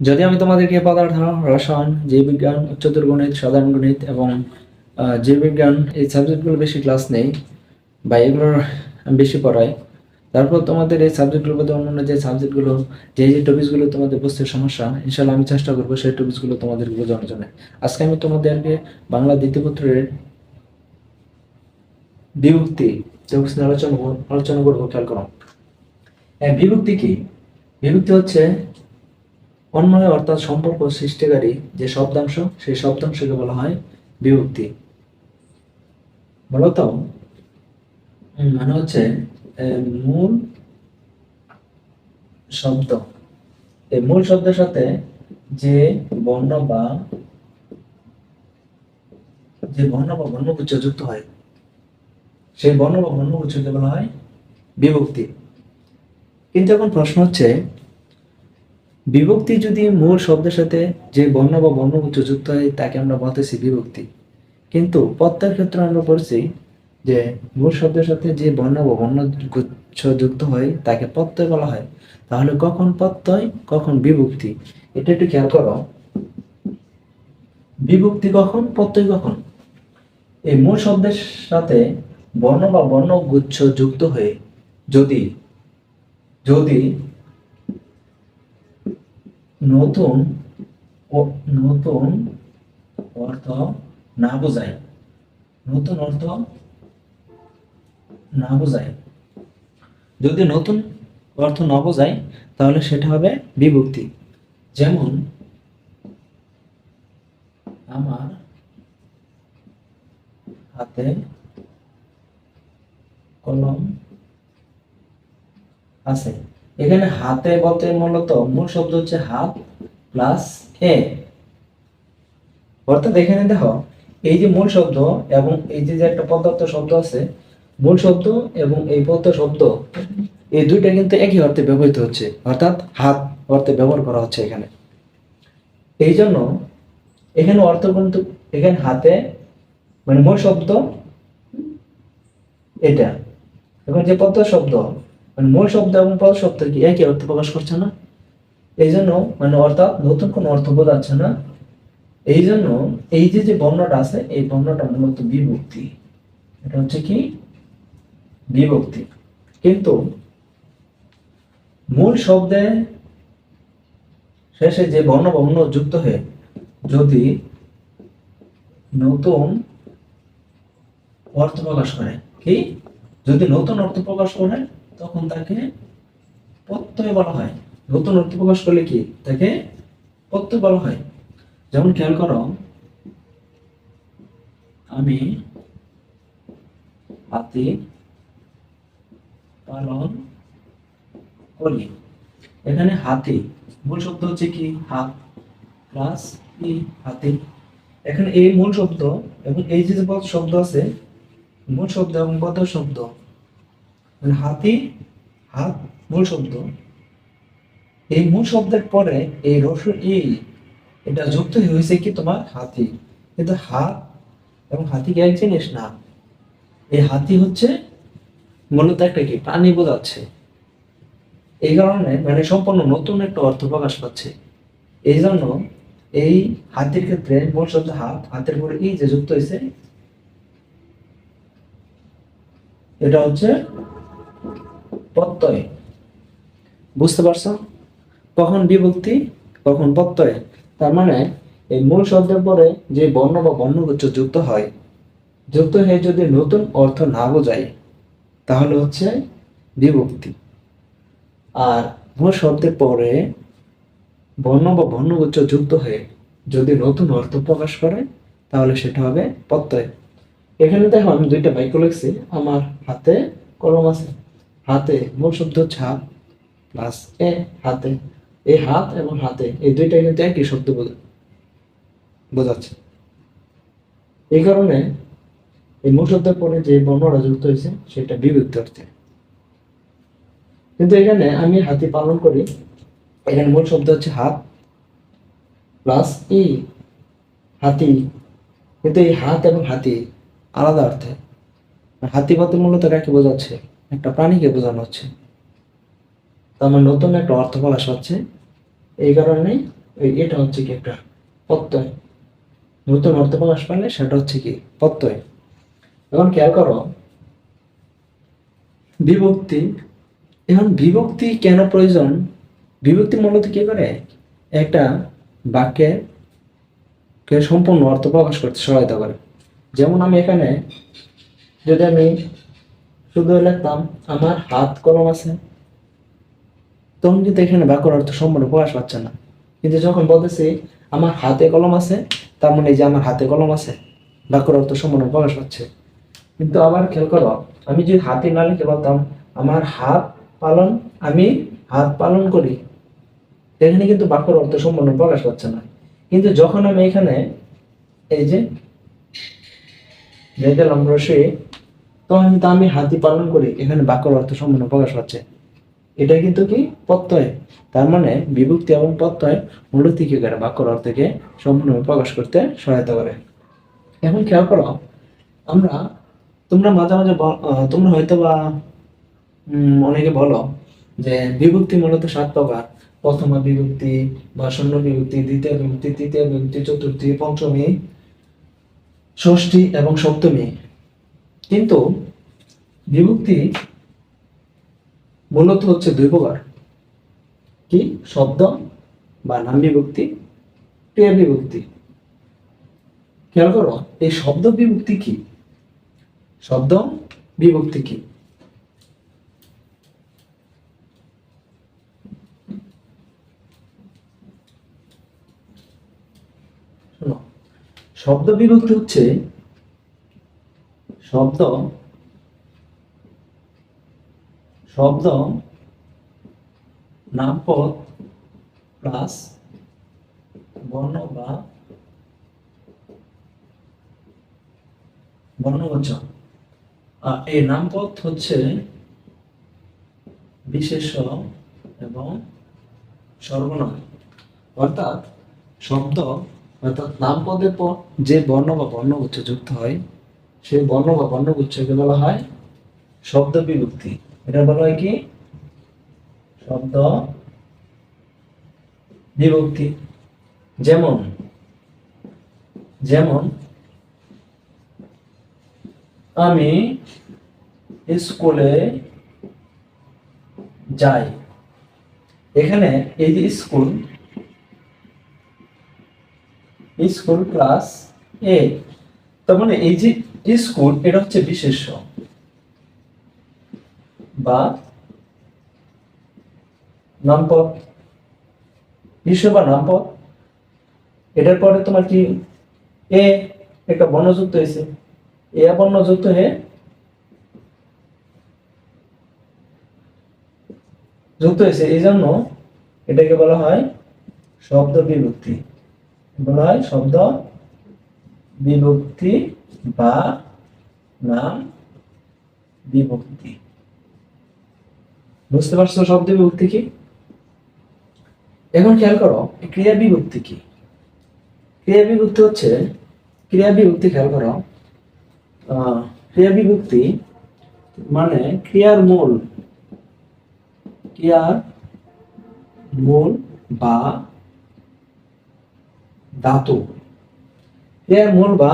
যদি আমি তোমাদেরকে পদার্থ, রসায়ন, জীববিজ্ঞান, উচ্চতর গণিত, সাধারণ গণিত এবং জীববিজ্ঞান এই সাবজেক্টগুলো বেশি ক্লাস নেই বা এগুলোর বেশি পড়াই, তারপর তোমাদের এই সাবজেক্টগুলোর মধ্যে অন্যান্য যে সাবজেক্টগুলো যে যে টপিকসগুলো তোমাদের বুঝতে সমস্যা ইনশাল্লাহ আমি চেষ্টা করব সেই টপিকসগুলো তোমাদের বোঝানোর জন্য। আজকে আমি তোমাদেরকে বাংলা দ্বিতীয় পত্রের বিভক্তি আলোচনা আলোচনা করব, খেয়াল করো। হ্যাঁ বিভক্তি কি? বিভক্তি হচ্ছে অন্যয় অর্থাৎ সম্পর্ক সৃষ্টিকারী যে শব্দাংশ, সেই শব্দাংশকে বলা হয় বিভক্তি। মূলত মানে হচ্ছে মূল শব্দ। মূল শব্দের সাথে যে বর্ণ বা যে বর্ণ বা বর্ণগুচ্ছ যুক্ত হয়, সেই বর্ণ বা বর্ণগুচ্ছকে বলা হয় বিভক্তি। কিন্তু এখন প্রশ্ন হচ্ছে বিভক্তি যদি মূল শব্দের সাথে যে বর্ণ বা বর্ণগুচ্ছ যুক্ত হয়, তাকে আমরা বলতেছি বিভক্তি। কিন্তু প্রত্যেক ক্ষেত্রে আমরা বলছি যে মূল শব্দের সাথে যে বর্ণ বা বর্ণগুচ্ছ যুক্ত হয়, তাকে প্রত্যয় বলা হয়। তাহলে কখন প্রত্যয় কখন বিভক্তি? এটা একটু খেয়াল করো। বিভক্তি কখন প্রত্যয় কখন? এই মূল শব্দের সাথে বর্ণ বা বর্ণগুচ্ছ যুক্ত হয়ে যদি যদি নতুন নতুন অর্থ না বোঝায়। নতুন অর্থ না বোঝায়। যদি নতুন অর্থ না বোঝায়, তাহলে সেটা হবে বিভক্তি। যেমন, আমার হাতে কলম আছে। এখানে হাতে বলতে মূলত মূল শব্দ হচ্ছে হাত প্লাস এ। অর্থাৎ এখানে দেখো, এই যে মূল শব্দ এবং এই যে একটা পদার্থ শব্দ আছে, মূল শব্দ এবং এই পদার্থ শব্দ, এই দুইটা কিন্তু একই অর্থে ব্যবহৃত হচ্ছে। অর্থাৎ হাত অর্থে ব্যবহার করা হচ্ছে এখানে। এই জন্য এখানে অর্থ কিন্তু এখানে হাতে মানে মূল শব্দ এটা। এখন যে পদ শব্দ মানে মূল শব্দ এবং পদ শব্দ কি একই অর্থ প্রকাশ করছে না? এই জন্য মানে অর্থাৎ নতুন কোনো অর্থ বোঝাচ্ছে না। এই জন্য এই যে যে বর্ণটা আছে, এই বর্ণটা মূলত বিভক্তি। এটা হচ্ছে কি? বিভক্তি। কিন্তু মূল শব্দে শেষে যে বর্ণ বর্ণ যুক্ত হয়ে যদি নতুন অর্থ প্রকাশ করে, কি? যদি নতুন অর্থ প্রকাশ করে তখন তাকে প্রত্যয় বলা হয়। নতুন অর্থ প্রকাশ করলে কি? তাকে প্রত্যয় বলা হয়। যেমন খেয়াল করো, আমি হাতি পালন করি। এখানে হাতি, মূল শব্দ হচ্ছে কি? হাত প্লাস ই হাতি। এখানে এই মূল শব্দ এবং এই যে শব্দ আছে, মূল শব্দ এবং পদ শব্দ। মানে হাতি, হাত মূল শব্দ। এই মূল শব্দের পরে এই রস ই, এটা যুক্ত হয়েছে কি তোমার হাতি। কিন্তু হাত এবং হাতি কি এক জিনিস না। এই হাতি হচ্ছে মূলত একটা কি? প্রাণী বোঝাচ্ছে। এই কারণে মানে সম্পূর্ণ নতুন একটা অর্থ প্রকাশ পাচ্ছে। এই জন্য এই হাতির ক্ষেত্রে মূল শব্দ হাত, হাতের পরে এই যে যুক্ত হয়েছে, এটা হচ্ছে প্রত্যয়। বুঝতে পারছ? কখন বিভক্তি, কখন প্রত্যয়। তার মানে এই মূল শব্দের পরে যে বর্ণ বা বর্ণগুচ্ছ যুক্ত হয়, যুক্ত হয়ে যদি নতুন অর্থ না বোঝায়, তাহলে হচ্ছে বিভক্তি। আর মূল শব্দের পরে বর্ণ বা বর্ণগুচ্ছ যুক্ত হয়ে যদি নতুন অর্থ প্রকাশ করে, তাহলে সেটা হবে প্রত্যয়। এখানে দেখো আমি দুইটা বাক্য লিখছি আমার হাতে কলম আছে। হাতে, মূল শব্দ হচ্ছে হাত প্লাস এ, হাতে এই হাত এবং হাতে, এই দুইটা কিন্তু একই শব্দ বোঝা- বোঝাচ্ছে। এই কারণে এই মূল শব্দের পরে যে বর্ণটা যুক্ত হয়েছে, সেটা বিভক্তি অর্থে কিন্তু এখানে আমি হাতি পালন করি, এখানে মূল শব্দ হচ্ছে হাত প্লাস ই, হাতি। কিন্তু এই হাত এবং হাতি আলাদা অর্থে। হাতি বলতে মূলত কাকে বোঝাচ্ছে? একটা প্রাণীকে বোঝানো হচ্ছে। তো আমার নতুন একটা অর্থ প্রকাশ হচ্ছে। এই কারণে এই এটা হচ্ছে কি একটা প্রত্যয়। নতুন অর্থ প্রকাশ পাইলে সেটা হচ্ছে কি প্রত্যয়। এখন খেয়াল করো, বিভক্তি। এখন বিভক্তি কেন প্রয়োজন? বিভক্তি মূলত কি করে? একটা বাক্যে সম্পূর্ণ অর্থ প্রকাশ করতে সহায়তা করে। যেমন আমি এখানে যদি আমি শুধু লিখতাম আমার হাত কলম আছে। তখন কিন্তু এখানে বাক্যর অর্থ সম্পূর্ণ প্রকাশ পাচ্ছে না। কিন্তু যখন বলতেছি, আমার হাতে কলম আছে, তার মানে যে আমার হাতে কলম আছে বাক্যর অর্থ সম্পূর্ণ প্রকাশ পাচ্ছে। কিন্তু আবার খেয়াল করো, আমি যদি হাতে না লিখে বলতাম, আমার হাত পালন, আমি হাত পালন করি, এখানে কিন্তু বাক্যর অর্থ সম্পূর্ণ প্রকাশ পাচ্ছে না। কিন্তু যখন আমি এখানে, এই যে দিলাম তখন কিন্তু আমি হাতি পালন করি, এখানে বাক্যর অর্থ সম্পূর্ণ প্রকাশ পাচ্ছে। এটা কিন্তু কি? প্রত্যয়। তার মানে বিভক্তি এবং প্রত্যয় মূলত কি করে? বাক্যর অর্থকে সম্পূর্ণ প্রকাশ করতে সহায়তা করে। এখন খেয়াল করো, আমরা, তোমরা মাঝে মাঝে তোমরা হয়তো বা অনেকে বলো যে বিভক্তি মূলত সাত প্রকার। প্রথমা বিভক্তি, বা শূন্য বিভক্তি, দ্বিতীয় বিভক্তি, তৃতীয় বিভক্তি, চতুর্থী, পঞ্চমী, ষষ্ঠী এবং সপ্তমী। কিন্তু বিভক্তি মূলত হচ্ছে দুই প্রকার। কি? শব্দ বা নাম বিভক্তি, ক্রিয়া বিভক্তি। খেয়াল করো, এই শব্দ বিভক্তি কি? শব্দ বিভক্তি কি? শব্দ বিভক্তি হচ্ছে শব্দ শব্দ নামপদ প্লাস বর্ণ বা বর্ণবচন। এই নামপদ হচ্ছে বিশেষ্য এবং সর্বনাম। অর্থাৎ শব্দ, অর্থাৎ নামপদের পর যে বর্ণ বা বর্ণগুচ্ছ যুক্ত হয় সেই বর্ণ বা বর্ণগুচ্ছকে বলা হয় শব্দ বিভক্তি এটা বলা হয় কি? শব্দ বিভক্তি যেমন যেমন, আমি স্কুলে যাই। এখানে এই যে স্কুল স্কুল ক্লাস এ, তার মানে এই যে স্কুল এটা হচ্ছে বিশেষ্য। বা নামপদ। বিশেষ্য বা নামপদ। এটার পরে তোমার কি? এ একটা বর্ণযুক্ত হয়েছে। এ বর্ণযুক্ত হয়ে যুক্ত হয়েছে। এই জন্য এটাকে বলা হয় শব্দ বিভক্তি বলা হয় শব্দ বিভক্তি বা নাম বিভক্তি। বুঝতে পারছ শব্দ বিভক্তি কি? এখন খেয়াল করো ক্রিয়া বিভক্তি কি? ক্রিয়া বিভক্তি হচ্ছে, ক্রিয়া বিভক্তি খেয়াল করো ক্রিয়া বিভক্তি মানে ক্রিয়ার মূল। ক্রিয়ার মূল বা ধাতু। ক্রিয়ার মূল বা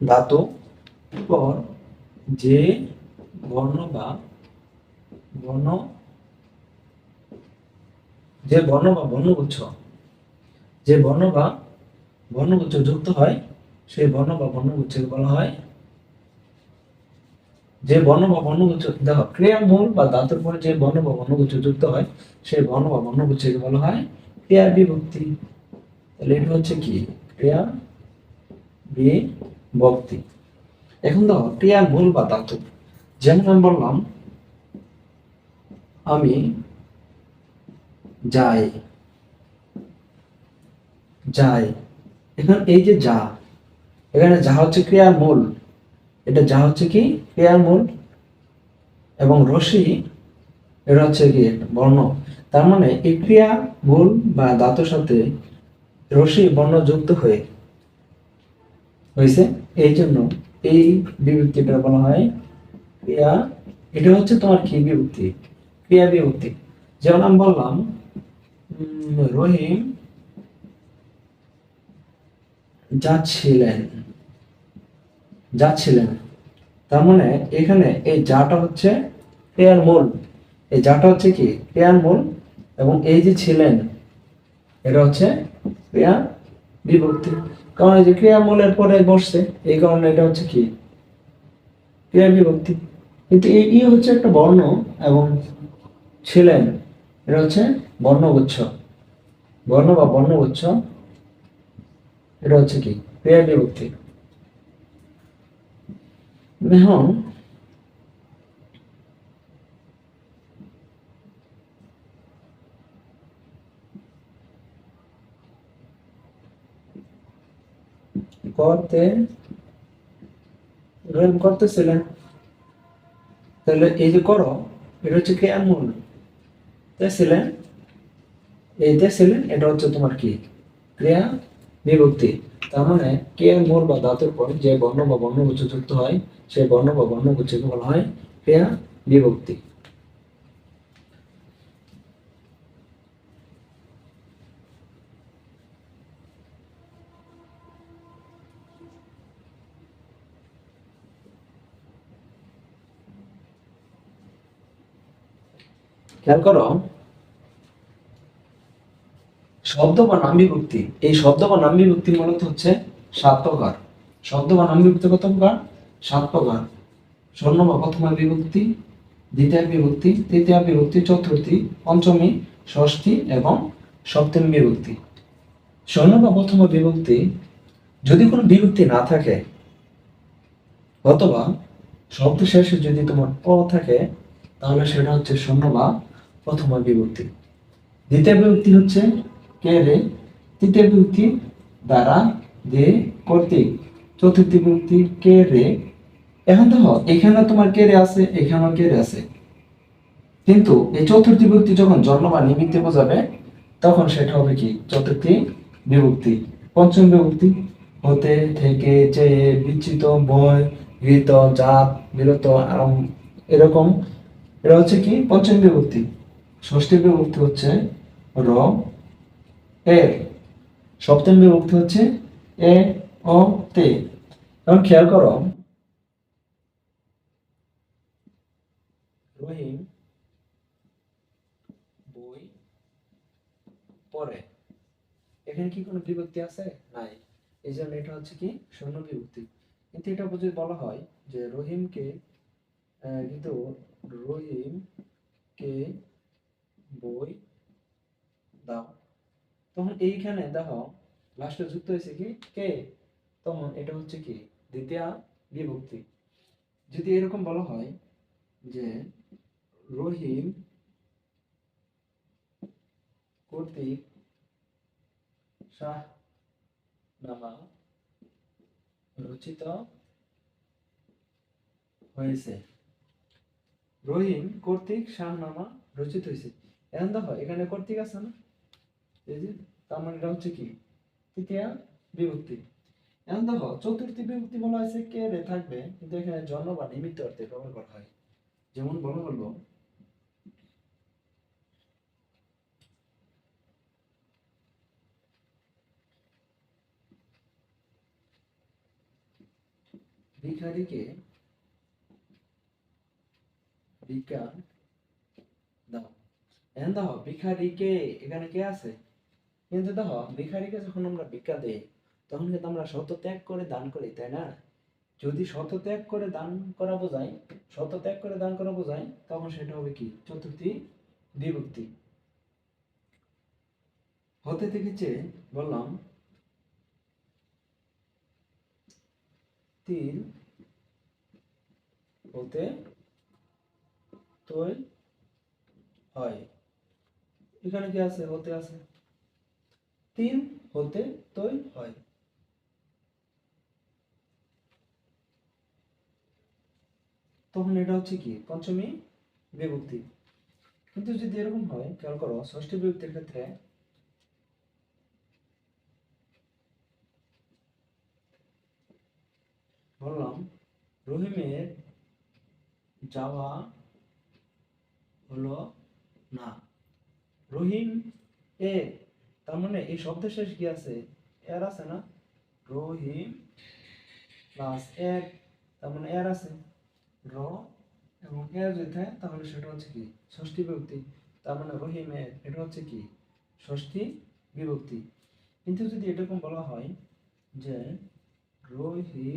ধাতু পর যে বর্ণ বা বর্ণ, যে বর্ণ বা বর্ণগুচ্ছ, যে বর্ণ বা বর্ণগুচ্ছ যুক্ত হয়, সেই বর্ণ বা বর্ণগুচ্ছকে বলা হয়। যে বর্ণ বা বর্ণগুচ্ছ, দেখো ক্রিয়ার মূল বা ধাতুর পরে যে বর্ণ বা বর্ণগুচ্ছ যুক্ত হয়, সেই বর্ণ বা বর্ণগুচ্ছকে বলা হয় ক্রিয়া বিভক্তি তাহলে এটা হচ্ছে কি? ক্রিয়া বিভক্তি এখন দেখো ক্রিয়ার মূল বা ধাতু। যেমন আমি বললাম, আমি যাই যাই। এখন এই যে যা, এখানে যা হচ্ছে ক্রিয়ার মূল। এটা যা হচ্ছে কি? ক্রিয়ার মূল। এবং রশি এটা হচ্ছে কি? বর্ণ। তার মানে এই ক্রিয়া মূল বা ধাতুর সাথে রশি বর্ণ যুক্ত হয়ে হয়েছে। এই জন্য এই বিভক্তিটা বলা হয় ক্রিয়া। এটা হচ্ছে তোমার কি বিভক্তি? ক্রিয়া বিভক্তি। যেমন আমি বললাম রহিম যাচ্ছিলেন যাচ্ছিলেন। তার মানে এখানে এই যাটা হচ্ছে ক্রিয়ার মূল। এই যাটা হচ্ছে কি? ক্রিয়ার মূল। এবং এই যে ছিলেন, এটা হচ্ছে ক্রিয়া বিভক্তি। কারণ এই যে ক্রিয়া মূলের পরে বসছে, এই কারণে এটা হচ্ছে কি? ক্রিয়া বিভক্তি। কিন্তু ই হচ্ছে একটা বর্ণ এবং ছিলেন এটা হচ্ছে বর্ণগুচ্ছ। বর্ণ বা বর্ণগুচ্ছ, এটা হচ্ছে কি? ক্রিয়া বিভক্তি। করতে রহিম করতেছিলেন তাহলে এই যে করো, এটা হচ্ছে ক্রিয়ার মূল। ছিলেন এই দেখছিলেন এটা হচ্ছে তোমার কি? ক্রিয়া বিভক্তি। তার মানে ক্রিয়ার মূল বা ধাতুর পর যে বর্ণ বা বর্ণগুচ্ছ যুক্ত হয়, সেই বর্ণ বা বর্ণগুচ্ছকে বলা হয় ক্রিয়া বিভক্তি। খেয়াল করো, শব্দ বা নাম বিভক্তি এই শব্দ বা নাম বিভক্তি মূলত হচ্ছে সাত প্রকার। শব্দ বা নাম বিভক্তি কত প্রকার? সাত প্রকার। স্বর্ণ বা প্রথম বিভক্তি দ্বিতীয় বিভক্তি তৃতীয় বিভক্তি চতুর্থী, পঞ্চমী, ষষ্ঠী এবং সপ্তমী বিভক্তি স্বর্ণ বা প্রথম বিভক্তি যদি কোনো বিভক্তি না থাকে, অথবা শব্দ শেষে যদি তোমার প থাকে, তাহলে সেটা হচ্ছে শূন্য বা প্রথম বিভক্তি দ্বিতীয় বিভক্তি হচ্ছে কে রে? তৃতীয় বিভক্তি দ্বারা যে কর্তৃক। চতুর্থ বিভক্তি কে রে? এখন দেখো, এখানে তোমার কে রে আছে, এখানেও কে রে আছে। কিন্তু এই চতুর্থ বিভক্তি যখন জন্ম বা নিমিত্তে বোঝাবে, তখন সেটা হবে কি? চতুর্থী বিভক্তি পঞ্চম বিভক্তি হতে থেকে চেয়ে বিচ্ছিত বয় গৃহীত জাত, বিরত আরাম এরকম। এটা হচ্ছে কি? পঞ্চম বিভক্তি ষষ্ঠী বিভক্তি হচ্ছে র, এর। সপ্তম বিভক্তি হচ্ছে এ ও তে। এখন খেয়াল করো। রহিম বই পড়ে। এখানে কি কোনো বিভক্তি আছে? নাই। এই জন্য এটা হচ্ছে কি শূন্য বিভক্তি। কিন্তু এটা যদি বলা হয় যে রহিমকে কিন্তু রহিম কে বই, দাও। তখন এইখানে দেখো লাস্টে যুক্ত হয়েছে কি? কে? তখন এটা হচ্ছে কি? দ্বিতীয় বিভক্তি। যদি এরকম বলা হয় যে রহিম কর্তৃক শাহ নামা রচিত হয়েছে। রহিম কর্তৃক শাহনামা রচিত হয়েছে। এখন দেখো, এখানে কর্তৃক আছে না? এই যে, তার মানে এটা হচ্ছে কি? তৃতীয় বিভক্তি। এখন দেখো, চতুর্থী বিভক্তি বলা হয়েছে কে রে থাকবে? কিন্তু এখানে জন্ম বা নিমিত্ত অর্থে ব্যবহার করা হয়। যেমন বলা হলো ভিখারিকে ভিক্ষা দাও। এখন দেখো, ভিখারিকে, এখানে কে আছে? কিন্তু দেখো, ভিখারিকে যখন আমরা ভিক্ষা দেই, তখন কিন্তু আমরা শত ত্যাগ করে দান করি, তাই না? যদি শত ত্যাগ করে দান করা বোঝায়, শত ত্যাগ করে দান করা বোঝায়, তখন সেটা হবে কি? চতুর্থী বিভক্তি। হতে থেকেছে বললাম, তিন হতে তৈ হয়। এখানে কি আছে? হতে আছে। তিন হতে তৈ হয়। তখন এটা হচ্ছে কি? পঞ্চমী বিভক্তি। কিন্তু যদি এরকম হয়, খেয়াল করো, ষষ্ঠী বিভক্তির ক্ষেত্রে বললাম, রহিমের যাওয়া হলো না। রহিম এ, তার মানে এই শব্দ শেষ কি আছে? এর আছে না? রহিম প্লাস এর তার মানে এর আছে। র এবং এর যদি থাকে তাহলে সেটা হচ্ছে কি? ষষ্ঠী বিভক্তি। তার মানে রহিম এর এটা হচ্ছে কি? ষষ্ঠী বিভক্তি। কিন্তু যদি এরকম বলা হয় যে রহি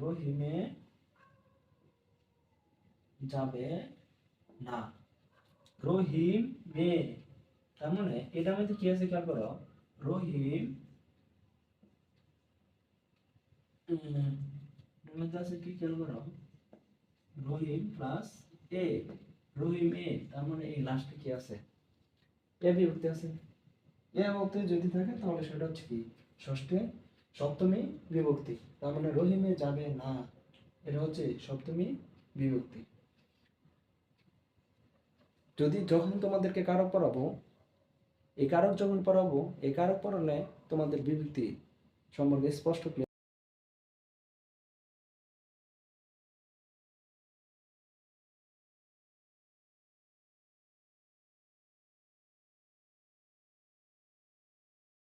রহিমে যাবে না রহিম মে। তার মানে এটার মধ্যে কি আছে খেয়াল করো? রহিম মধ্যে আছে কি খেয়াল করো? রহিম প্লাস এ রহিম এ তার মানে এই লাস্টে কি আছে? এ বিভক্তি আছে। এ বিভক্তি যদি থাকে, তাহলে সেটা হচ্ছে কি? ষষ্ঠে সপ্তমী বিভক্তি। তার মানে রহিমে যাবে না। এটা হচ্ছে সপ্তমী বিভক্তি। যদি যখন তোমাদেরকে কারক পড়াবো এই কারক যখন পড়াবো এই কারক পড়ালে তোমাদের বিবৃতি সম্পর্কে স্পষ্ট